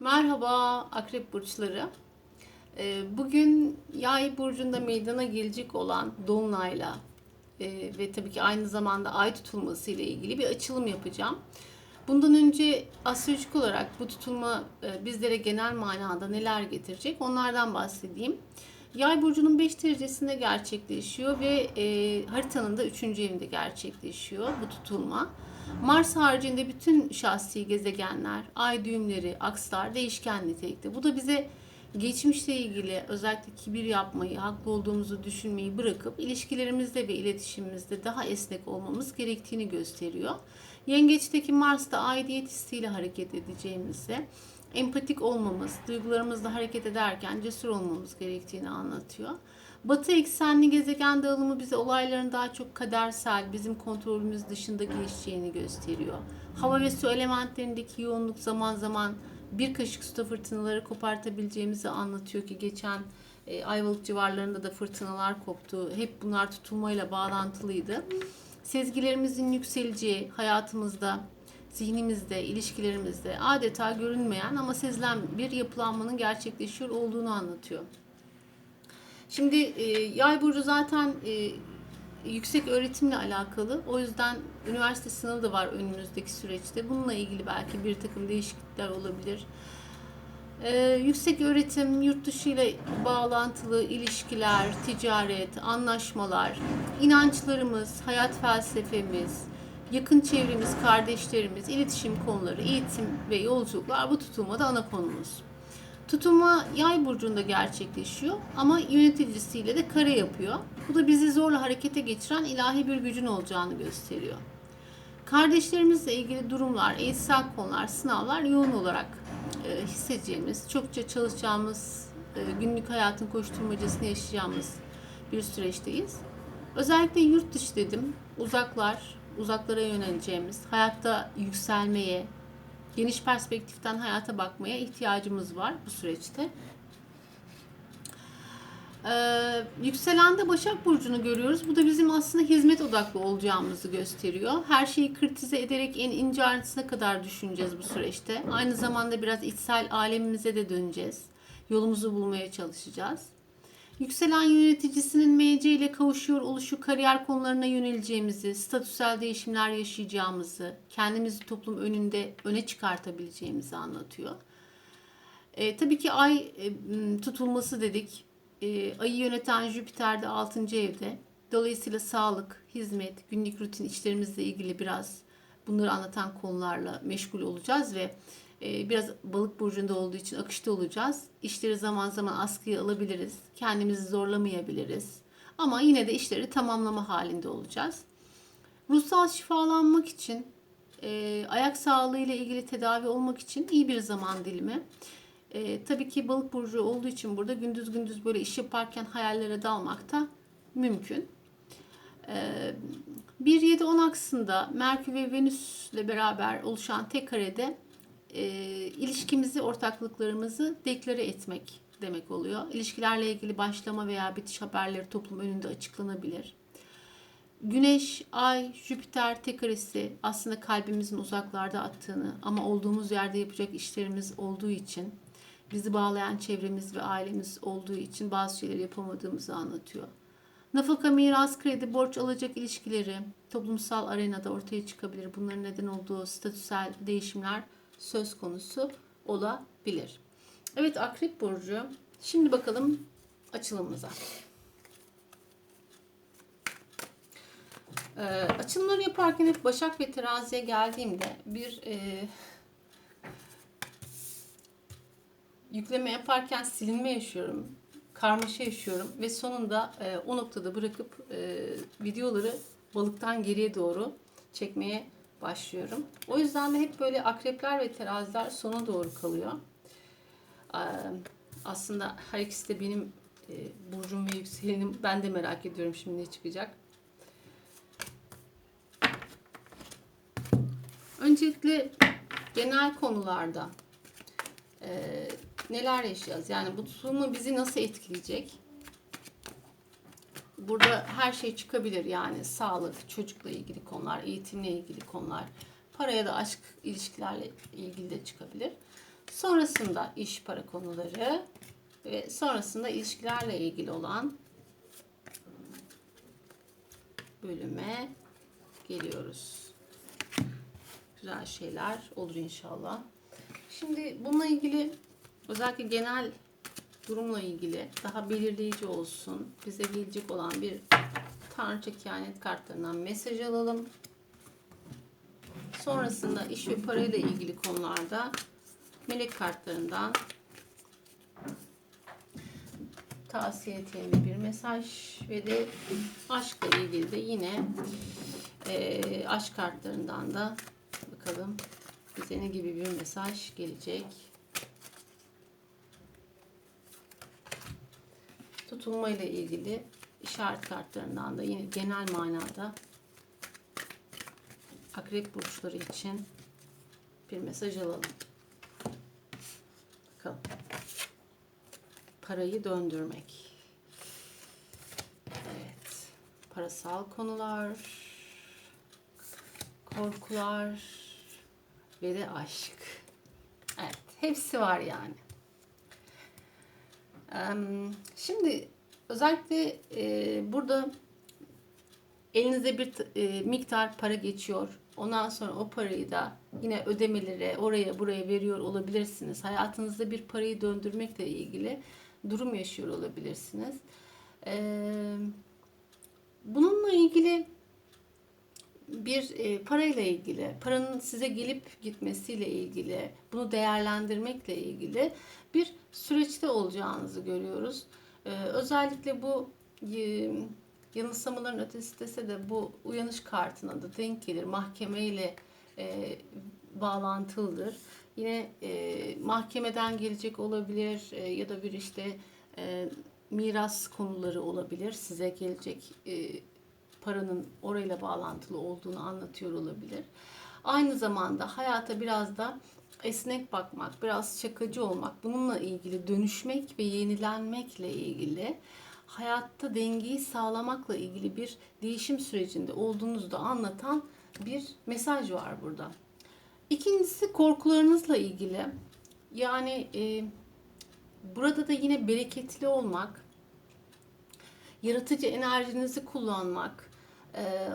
Merhaba Akrep Burçları. Ee, Bugün Yay Burcu'nda meydana gelecek olan Dolunay'la e, ve tabii ki aynı zamanda ay tutulması ile ilgili bir açılım yapacağım. Bundan önce astrolojik olarak bu tutulma e, bizlere genel manada neler getirecek onlardan bahsedeyim. Yay burcunun 5 derecesinde gerçekleşiyor ve e, haritanın da 3. evinde gerçekleşiyor bu tutulma. Mars haricinde bütün şahsi gezegenler, ay düğümleri, akslar değişken nitelikte. Bu da bize geçmişle ilgili özellikle kibir yapmayı, haklı olduğumuzu düşünmeyi bırakıp ilişkilerimizde ve iletişimimizde daha esnek olmamız gerektiğini gösteriyor. Yengeçteki Mars da aidiyet hissiyle hareket edeceğimizi, empatik olmamız, duygularımızla hareket ederken cesur olmamız gerektiğini anlatıyor. Batı eksenli gezegen dağılımı bize olayların daha çok kadersel, bizim kontrolümüz dışında gelişeceğini gösteriyor. Hava ve su elementlerindeki yoğunluk zaman zaman bir kaşık suda fırtınaları kopartabileceğimizi anlatıyor ki geçen e, Ayvalık civarlarında da fırtınalar koptu. Hep bunlar tutulmayla bağlantılıydı. Sezgilerimizin yükseleceği hayatımızda, zihnimizde, ilişkilerimizde adeta görünmeyen ama sezilen bir yapılanmanın gerçekleşiyor olduğunu anlatıyor. Şimdi e, yay burcu zaten e, yüksek öğretimle alakalı. O yüzden üniversite sınavı da var önümüzdeki süreçte. Bununla ilgili belki bir takım değişiklikler olabilir. E, yüksek öğretim, yurt dışı ile bağlantılı ilişkiler, ticaret, anlaşmalar, inançlarımız, hayat felsefemiz, yakın çevremiz, kardeşlerimiz, iletişim konuları, eğitim ve yolculuklar bu tutulmada ana konumuz. Tutulma yay burcunda gerçekleşiyor ama yöneticisiyle de kare yapıyor. Bu da bizi zorla harekete geçiren ilahi bir gücün olacağını gösteriyor. Kardeşlerimizle ilgili durumlar, eğitsel konular, sınavlar yoğun olarak e, hissedeceğimiz, çokça çalışacağımız, e, günlük hayatın koşturmacasını yaşayacağımız bir süreçteyiz. Özellikle yurt dışı dedim, uzaklar, uzaklara yöneleceğimiz, hayatta yükselmeye, geniş perspektiften hayata bakmaya ihtiyacımız var bu süreçte. Ee, yükselende Başak Burcu'nu görüyoruz. Bu da bizim aslında hizmet odaklı olacağımızı gösteriyor. Her şeyi kritize ederek en ince ayrıntısına kadar düşüneceğiz bu süreçte. Aynı zamanda biraz içsel alemimize de döneceğiz. Yolumuzu bulmaya çalışacağız. Yükselen yöneticisinin MC ile kavuşuyor oluşu kariyer konularına yöneleceğimizi, statüsel değişimler yaşayacağımızı, kendimizi toplum önünde öne çıkartabileceğimizi anlatıyor. E, tabii ki ay e, tutulması dedik. E, ayı yöneten Jüpiter de 6. evde. Dolayısıyla sağlık, hizmet, günlük rutin işlerimizle ilgili biraz bunları anlatan konularla meşgul olacağız ve biraz balık burcunda olduğu için akışta olacağız. İşleri zaman zaman askıya alabiliriz. Kendimizi zorlamayabiliriz. Ama yine de işleri tamamlama halinde olacağız. Ruhsal şifalanmak için, e, ayak sağlığı ile ilgili tedavi olmak için iyi bir zaman dilimi. E, tabii ki balık burcu olduğu için burada gündüz gündüz böyle iş yaparken hayallere dalmak da mümkün. E, 1-7-10 aksında Merkür ve Venüs ile beraber oluşan tek karede e, ilişkimizi, ortaklıklarımızı deklare etmek demek oluyor. İlişkilerle ilgili başlama veya bitiş haberleri toplum önünde açıklanabilir. Güneş, Ay, Jüpiter tek karesi aslında kalbimizin uzaklarda attığını ama olduğumuz yerde yapacak işlerimiz olduğu için bizi bağlayan çevremiz ve ailemiz olduğu için bazı şeyleri yapamadığımızı anlatıyor. Nafaka, miras, kredi, borç alacak ilişkileri toplumsal arenada ortaya çıkabilir. Bunların neden olduğu statüsel değişimler söz konusu olabilir. Evet Akrep Burcu. Şimdi bakalım açılımımıza. Ee, açılımları yaparken hep Başak ve Terazi'ye geldiğimde bir e, yükleme yaparken silinme yaşıyorum. Karmaşa yaşıyorum ve sonunda e, o noktada bırakıp e, videoları balıktan geriye doğru çekmeye başlıyorum. O yüzden de hep böyle akrepler ve teraziler sona doğru kalıyor. Ee, aslında her ikisi de benim e, burcum ve yükselenim. Ben de merak ediyorum şimdi ne çıkacak. Öncelikle genel konularda e, neler yaşayacağız? Yani bu tutulma bizi nasıl etkileyecek? Burada her şey çıkabilir yani sağlık, çocukla ilgili konular, eğitimle ilgili konular, para ya da aşk ilişkilerle ilgili de çıkabilir. Sonrasında iş para konuları ve sonrasında ilişkilerle ilgili olan bölüme geliyoruz. Güzel şeyler olur inşallah. Şimdi bununla ilgili özellikle genel durumla ilgili daha belirleyici olsun. Bize gelecek olan bir Tanrıça kehanet kartlarından mesaj alalım. Sonrasında iş ve parayla ilgili konularda melek kartlarından tavsiye niteliğinde bir mesaj ve de aşkla ilgili de yine e, aşk kartlarından da bakalım bize ne gibi bir mesaj gelecek. Tutulma ile ilgili işaret kartlarından da yine genel manada akrep burçları için bir mesaj alalım. Bakalım. Parayı döndürmek. Evet. Parasal konular, korkular ve de aşk. Evet. Hepsi var yani. Şimdi özellikle e, burada elinize bir e, miktar para geçiyor. Ondan sonra o parayı da yine ödemelere oraya buraya veriyor olabilirsiniz. Hayatınızda bir parayı döndürmekle ilgili durum yaşıyor olabilirsiniz. Bununla ilgili bir e, parayla ilgili, paranın size gelip gitmesiyle ilgili, bunu değerlendirmekle ilgili bir süreçte olacağınızı görüyoruz. Ee, özellikle bu e, yanılsamaların ötesi dese de bu uyanış kartına da denk gelir. Mahkemeyle e, bağlantılıdır. Yine e, mahkemeden gelecek olabilir e, ya da bir işte e, miras konuları olabilir. Size gelecek e, paranın orayla bağlantılı olduğunu anlatıyor olabilir. Aynı zamanda hayata biraz da esnek bakmak, biraz şakacı olmak, bununla ilgili dönüşmek ve yenilenmekle ilgili hayatta dengeyi sağlamakla ilgili bir değişim sürecinde olduğunuzu da anlatan bir mesaj var burada. İkincisi korkularınızla ilgili. Yani e, burada da yine bereketli olmak, yaratıcı enerjinizi kullanmak,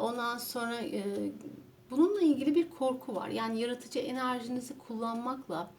ondan sonra bununla ilgili bir korku var. Yani yaratıcı enerjinizi kullanmakla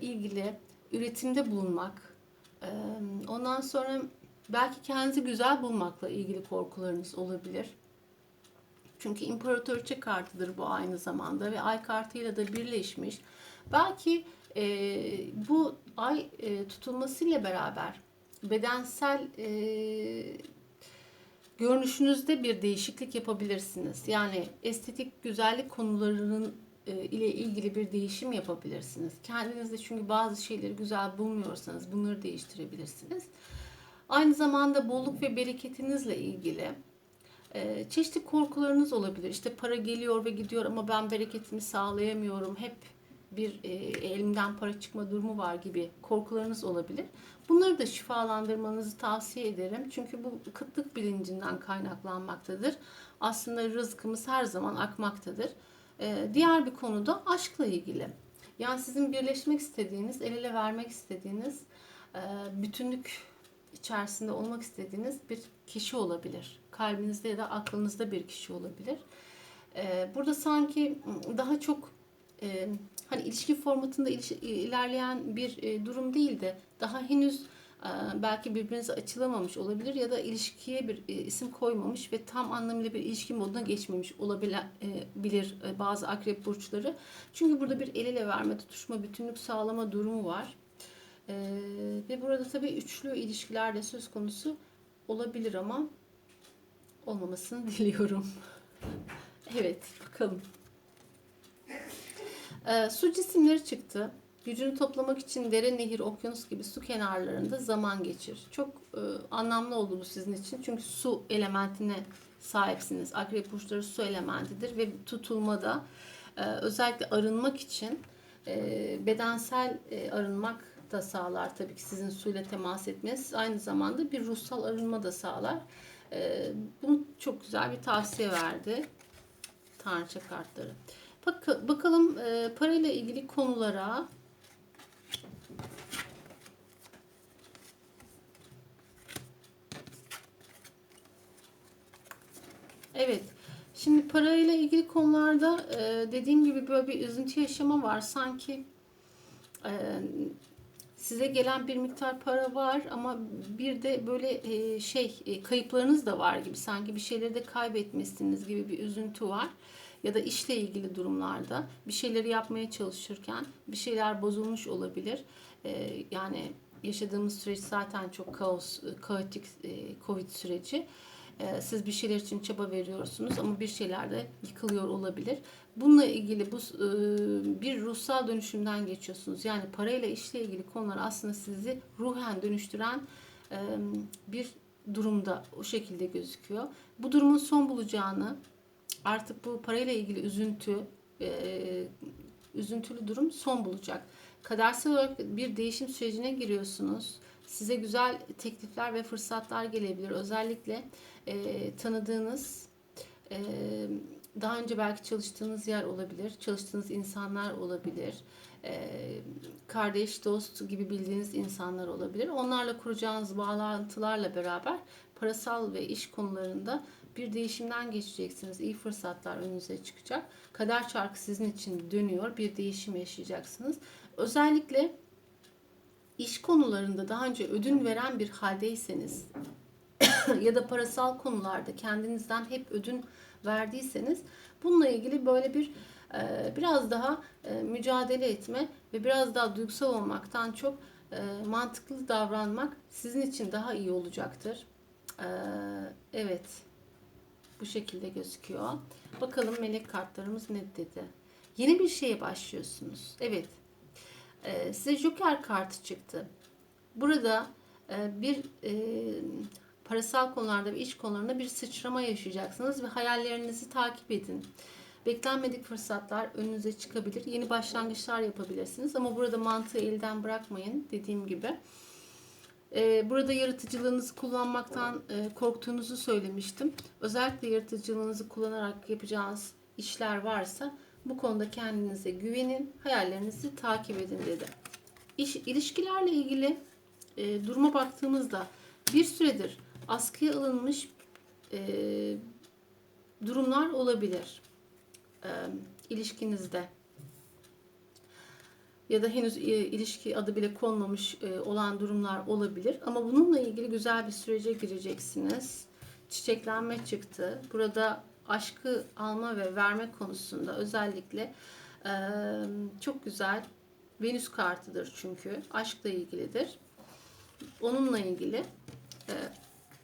ilgili üretimde bulunmak, ondan sonra belki kendinizi güzel bulmakla ilgili korkularınız olabilir. Çünkü imparatoriçe kartıdır bu aynı zamanda ve ay kartıyla da birleşmiş. Belki e, bu ay e, tutulmasıyla beraber bedensel e, görünüşünüzde bir değişiklik yapabilirsiniz. Yani estetik güzellik konularının e, ile ilgili bir değişim yapabilirsiniz. Kendinizde çünkü bazı şeyleri güzel bulmuyorsanız bunları değiştirebilirsiniz. Aynı zamanda bolluk ve bereketinizle ilgili e, çeşitli korkularınız olabilir. İşte para geliyor ve gidiyor ama ben bereketimi sağlayamıyorum. Hep bir e, elimden para çıkma durumu var gibi korkularınız olabilir. Bunları da şifalandırmanızı tavsiye ederim. Çünkü bu kıtlık bilincinden kaynaklanmaktadır. Aslında rızkımız her zaman akmaktadır. E, diğer bir konu da aşkla ilgili. Yani sizin birleşmek istediğiniz, el ele vermek istediğiniz, e, bütünlük içerisinde olmak istediğiniz bir kişi olabilir. Kalbinizde ya da aklınızda bir kişi olabilir. Ee, burada sanki daha çok e, hani ilişki formatında ilerleyen bir e, durum değil de daha henüz e, belki birbirinize açılamamış olabilir ya da ilişkiye bir isim koymamış ve tam anlamıyla bir ilişki moduna geçmemiş olabilir bazı akrep burçları. Çünkü burada bir el ele verme, tutuşma, bütünlük sağlama durumu var. Ee, ve burada tabii üçlü ilişkiler de söz konusu olabilir ama olmamasını diliyorum. evet bakalım. Ee, su cisimleri çıktı. Gücünü toplamak için dere, nehir, okyanus gibi su kenarlarında zaman geçir. Çok e, anlamlı oldu bu sizin için. Çünkü su elementine sahipsiniz. Akrep burçları su elementidir ve tutulmada e, özellikle arınmak için e, bedensel e, arınmak da sağlar tabii ki sizin suyla temas etmeniz. Aynı zamanda bir ruhsal arınma da sağlar. Ee, bunu çok güzel bir tavsiye verdi. Tanrıça kartları. Bak bakalım e, parayla ilgili konulara Evet. Şimdi parayla ilgili konularda e, dediğim gibi böyle bir üzüntü yaşama var. Sanki e, size gelen bir miktar para var ama bir de böyle e, şey e, kayıplarınız da var gibi. Sanki bir şeyleri de kaybetmişsiniz gibi bir üzüntü var. Ya da işle ilgili durumlarda bir şeyleri yapmaya çalışırken bir şeyler bozulmuş olabilir. E, yani yaşadığımız süreç zaten çok kaos, e, kaotik e, Covid süreci. E, Siz bir şeyler için çaba veriyorsunuz ama bir şeyler de yıkılıyor olabilir. Bununla ilgili bu e, bir ruhsal dönüşümden geçiyorsunuz. Yani parayla işle ilgili konular aslında sizi ruhen dönüştüren bir durumda o şekilde gözüküyor. Bu durumun son bulacağını artık bu parayla ilgili üzüntü e, üzüntülü durum son bulacak. Kadersel olarak bir değişim sürecine giriyorsunuz. Size güzel teklifler ve fırsatlar gelebilir. Özellikle e, tanıdığınız, e, daha önce belki çalıştığınız yer olabilir, çalıştığınız insanlar olabilir, e, kardeş, dost gibi bildiğiniz insanlar olabilir. Onlarla kuracağınız bağlantılarla beraber parasal ve iş konularında bir değişimden geçeceksiniz. İyi fırsatlar önünüze çıkacak. Kader çarkı sizin için dönüyor. Bir değişim yaşayacaksınız. Özellikle iş konularında daha önce ödün veren bir haldeyseniz ya da parasal konularda kendinizden hep ödün verdiyseniz bununla ilgili böyle bir e, biraz daha e, mücadele etme ve biraz daha duygusal olmaktan çok e, mantıklı davranmak sizin için daha iyi olacaktır. E, evet. Bu şekilde gözüküyor. Bakalım melek kartlarımız ne dedi. Yeni bir şeye başlıyorsunuz. Evet. Ee, size Joker kartı çıktı. Burada e, bir e, parasal konularda ve iş konularında bir sıçrama yaşayacaksınız ve hayallerinizi takip edin. Beklenmedik fırsatlar önünüze çıkabilir. Yeni başlangıçlar yapabilirsiniz ama burada mantığı elden bırakmayın dediğim gibi. Ee, Burada yaratıcılığınızı kullanmaktan e, korktuğunuzu söylemiştim. Özellikle yaratıcılığınızı kullanarak yapacağınız işler varsa bu konuda kendinize güvenin, hayallerinizi takip edin dedi. İş, ilişkilerle ilgili e, duruma baktığımızda bir süredir askıya alınmış e, durumlar olabilir e, ilişkinizde ya da henüz e, ilişki adı bile konmamış e, olan durumlar olabilir. Ama bununla ilgili güzel bir sürece gireceksiniz. Çiçeklenme çıktı. Burada aşkı alma ve verme konusunda özellikle e, çok güzel Venüs kartıdır çünkü. Aşkla ilgilidir. Onunla ilgili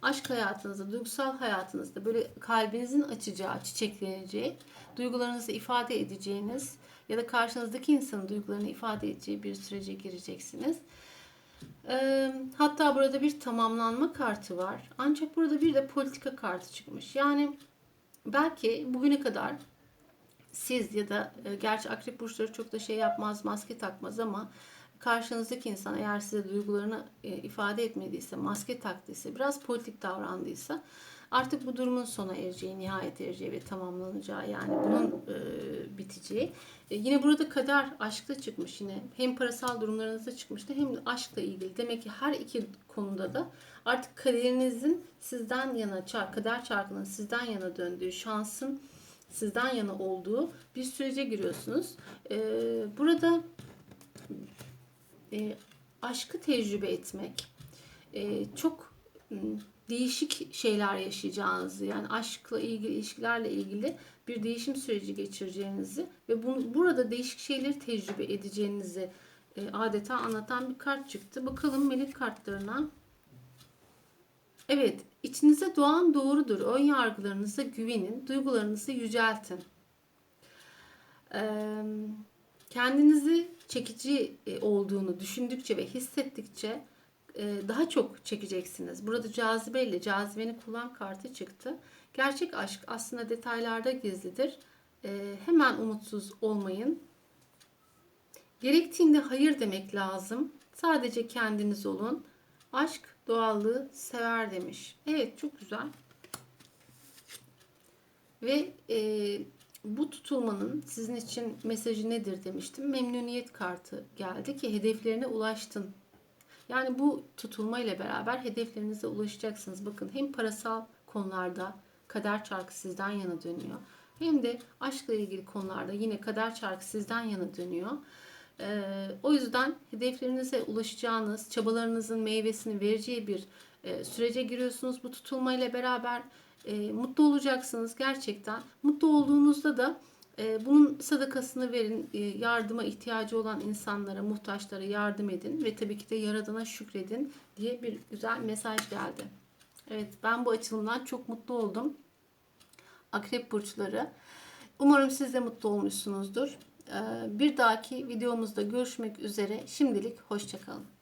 aşk hayatınızda, duygusal hayatınızda böyle kalbinizin açacağı, çiçekleneceği, duygularınızı ifade edeceğiniz ya da karşınızdaki insanın duygularını ifade edeceği bir sürece gireceksiniz. hatta burada bir tamamlanma kartı var. Ancak burada bir de politika kartı çıkmış. Yani belki bugüne kadar siz ya da gerçi akrep burçları çok da şey yapmaz, maske takmaz ama karşınızdaki insan eğer size duygularını e, ifade etmediyse, maske taktıysa, biraz politik davrandıysa artık bu durumun sona ereceği, nihayet ereceği ve tamamlanacağı yani bunun e, biteceği. E, yine burada kader aşkta çıkmış yine. Hem parasal durumlarınızda çıkmıştı hem de aşkla ilgili. Demek ki her iki konuda da artık kaderinizin sizden yana, kader çarkının sizden yana döndüğü, şansın sizden yana olduğu bir sürece giriyorsunuz. E, burada e, aşkı tecrübe etmek e, çok değişik şeyler yaşayacağınızı yani aşkla ilgili ilişkilerle ilgili bir değişim süreci geçireceğinizi ve bunu, burada değişik şeyleri tecrübe edeceğinizi e, adeta anlatan bir kart çıktı. Bakalım melek kartlarına. Evet, içinize doğan doğrudur. Ön yargılarınıza güvenin, duygularınızı yüceltin. Ee, kendinizi çekici e, olduğunu düşündükçe ve hissettikçe e, daha çok çekeceksiniz. Burada cazibeyle cazibeni kullan kartı çıktı. Gerçek aşk aslında detaylarda gizlidir. E, hemen umutsuz olmayın. Gerektiğinde hayır demek lazım. Sadece kendiniz olun. Aşk doğallığı sever demiş. Evet çok güzel. Ve e, bu tutulmanın sizin için mesajı nedir demiştim. Memnuniyet kartı geldi ki hedeflerine ulaştın yani bu tutulma ile beraber hedeflerinize ulaşacaksınız. Bakın hem parasal konularda kader çarkı sizden yana dönüyor. Hem de aşkla ilgili konularda yine kader çarkı sizden yana dönüyor. Ee, o yüzden hedeflerinize ulaşacağınız, çabalarınızın meyvesini vereceği bir e, sürece giriyorsunuz. Bu tutulmayla beraber e, mutlu olacaksınız gerçekten. Mutlu olduğunuzda da e, bunun sadakasını verin, e, yardıma ihtiyacı olan insanlara, muhtaçlara yardım edin ve tabii ki de Yaradan'a şükredin diye bir güzel mesaj geldi. Evet ben bu açılımdan çok mutlu oldum. Akrep burçları. Umarım siz de mutlu olmuşsunuzdur. Ee, Bir dahaki videomuzda görüşmek üzere. Şimdilik hoşçakalın.